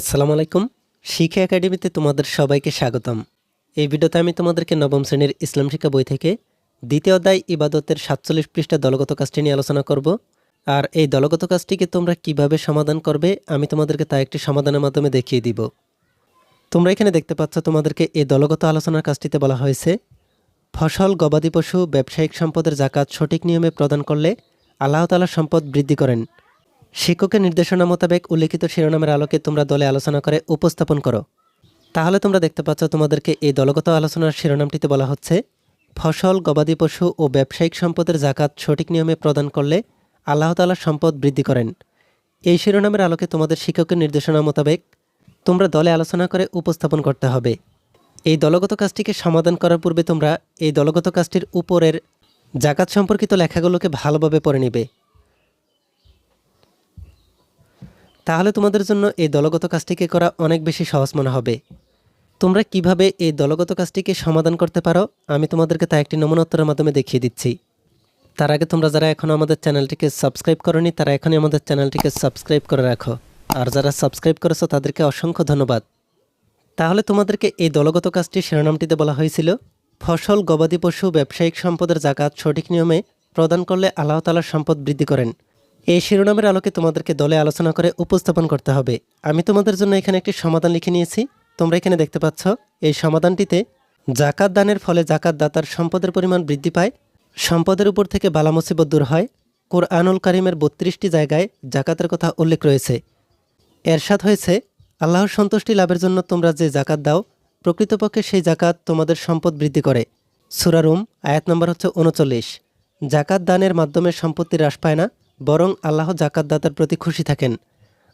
আসসালামু আলাইকুম। শিক্ষা একাডেমিতে তোমাদের সবাইকে স্বাগতম। এই ভিডিওতে আমি তোমাদেরকে নবম শ্রেণির ইসলাম শিক্ষা বই থেকে দ্বিতীয় অধ্যায় ইবাদতের সাতচল্লিশ পৃষ্ঠা দলগত কাজটি নিয়ে আলোচনা করব। আর এই দলগত কাজটিকে তোমরা কীভাবে সমাধান করবে, আমি তোমাদেরকে তা একটি সমাধানের মাধ্যমে দেখিয়ে দিব। তোমরা এখানে দেখতে পাচ্ছ তোমাদেরকে এই দলগত আলোচনার কাজটিতে বলা হয়েছে, ফসল, গবাদি পশু, ব্যবসায়িক সম্পদের জাকাত সঠিক নিয়মে প্রদান করলে আল্লাহ তালা সম্পদ বৃদ্ধি করেন। শিক্ষকের নির্দেশনা মোতাবেক উল্লেখিত শিরোনামের আলোকে তোমরা দলে আলোচনা করে উপস্থাপন করো। তাহলে তোমরা দেখতে পাচ্ছ তোমাদেরকে এই দলগত আলোচনার শিরোনামটিতে বলা হচ্ছে, ফসল, গবাদি পশু ও ব্যবসায়িক সম্পদের জাকাত সঠিক নিয়মে প্রদান করলে আল্লাহ তালা সম্পদ বৃদ্ধি করেন। এই শিরোনামের আলোকে তোমাদের শিক্ষকের নির্দেশনা মোতাবেক তোমরা দলে আলোচনা করে উপস্থাপন করতে হবে। এই দলগত কাজটিকে সমাধান করার পূর্বে তোমরা এই দলগত কাজটির উপরের জাকাত সম্পর্কিত লেখাগুলোকে ভালোভাবে পড়ে নিবে। তাহলে তোমাদের জন্য এই দলগত কাজটিকে করা অনেক বেশি সহজ মনে হবে। তোমরা কীভাবে এই দলগত কাজটিকে সমাধান করতে পারো, আমি তোমাদেরকে তা একটি নমুনোত্তরের মাধ্যমে দেখিয়ে দিচ্ছি। তার আগে তোমরা যারা এখনও আমাদের চ্যানেলটিকে সাবস্ক্রাইব করনি, তারা এখনই আমাদের চ্যানেলটিকে সাবস্ক্রাইব করে রাখো। আর যারা সাবস্ক্রাইব করেছ, তাদেরকে অসংখ্য ধন্যবাদ। তাহলে তোমাদেরকে এই দলগত কাজটি শিরোনামটিতে বলা হয়েছিল, ফসল, গবাদি পশু, ব্যবসায়িক সম্পদের জাকাত, সঠিক নিয়মে প্রদান করলে আল্লাহ তালার সম্পদ বৃদ্ধি করেন। এই শিরোনামের আলোকে তোমাদেরকে দলে আলোচনা করে উপস্থাপন করতে হবে। আমি তোমাদের জন্য এখানে একটি সমাধান লিখে নিয়েছি। তোমরা এখানে দেখতে পাচ্ছ, এই সমাধানটিতে জাকাত দানের ফলে জাকাত দাতার সম্পদের পরিমাণ বৃদ্ধি পায়, সম্পদের উপর থেকে বালা মুসিবত দূর হয়, কোরআনুল কারিমের বত্রিশটি জায়গায় জাকাতের কথা উল্লেখ রয়েছে। এরশাদ হয়েছে, আল্লাহর সন্তুষ্টি লাভের জন্য তোমরা যে জাকাত দাও, প্রকৃতপক্ষে সেই জাকাত তোমাদের সম্পদ বৃদ্ধি করে। সুরারুম আয়াত নম্বর হচ্ছে উনচল্লিশ। জাকাত দানের মাধ্যমে সম্পত্তি হ্রাস পায় না বরং আল্লাহ জাকাতদাতার প্রতি খুশি থাকেন।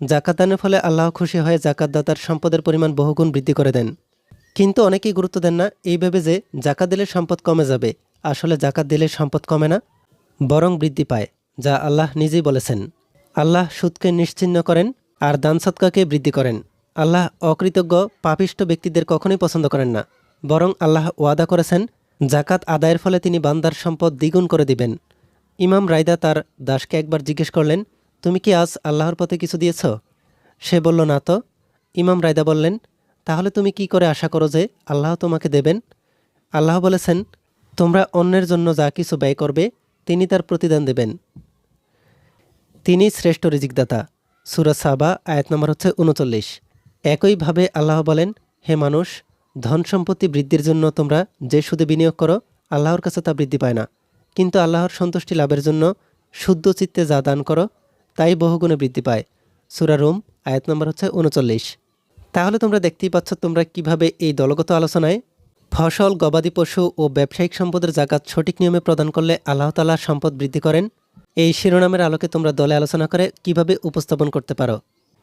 জাকাত দানের ফলে আল্লাহ খুশি হয়ে জাকাতদাতার সম্পদের পরিমাণ বহুগুণ বৃদ্ধি করে দেন। কিন্তু অনেকেই গুরুত্ব দেন না এই ভেবে যে জাকাত দিলে সম্পদ কমে যাবে। আসলে জাকাত দিলে সম্পদ কমে না, বরং বৃদ্ধি পায়, যা আল্লাহ নিজেই বলেছেন। আল্লাহ সুদকে নিশ্চিহ্ন করেন আর দান সৎকাকে বৃদ্ধি করেন। আল্লাহ অকৃতজ্ঞ, পাপিষ্ট ব্যক্তিদের কখনোই পছন্দ করেন না, বরং আল্লাহ ওয়াদা করেছেন, জাকাত আদায়ের ফলে তিনি বান্দার সম্পদ দ্বিগুণ করে দিবেন। ইমাম রায়দা তার দাসকে একবার জিজ্ঞেস করলেন, তুমি কি আজ আল্লাহর পথে কিছু দিয়েছ? সে বলল, না তো। ইমাম রায়দা বললেন, তাহলে তুমি কি করে আশা করো যে আল্লাহ তোমাকে দেবেন? আল্লাহ বলেছেন, তোমরা অন্যের জন্য যা কিছু ব্যয় করবে, তিনি তার প্রতিদান দেবেন। তিনি শ্রেষ্ঠ রিজিকদাতা। সুরা সাবা, আয়াত নম্বর হচ্ছে উনচল্লিশ। একইভাবে আল্লাহ বলেন, হে মানুষ, ধন সম্পত্তি বৃদ্ধির জন্য তোমরা যে সুদে বিনিয়োগ করো, আল্লাহর কাছে তা বৃদ্ধি পায় না। কিন্তু আল্লাহর সন্তুষ্টি লাভের জন্য শুদ্ধ চিত্তে যা দান করো, তাই বহুগুণে বৃদ্ধি পায়। সুরা রোম, আয়াত নম্বর হচ্ছে উনচল্লিশ। তাহলে তোমরা দেখতেই পাচ্ছ তোমরা কীভাবে এই দলগত আলোচনায় ফসল, গবাদি পশু ও ব্যবসায়িক সম্পদের জাকাত সঠিক নিয়মে প্রদান করলে আল্লাহ তালা সম্পদ বৃদ্ধি করেন। এই শিরোনামের আলোকে তোমরা দলে আলোচনা করে কীভাবে উপস্থাপন করতে পারো।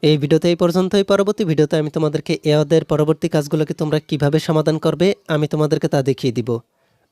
এই ভিডিওতে এই পর্যন্তই। পরবর্তী ভিডিওতে আমি তোমাদেরকে এ অধ্যায়ের পরবর্তী কাজগুলোকে তোমরা কীভাবে সমাধান করবে, আমি তোমাদেরকে তা দেখিয়ে দিব।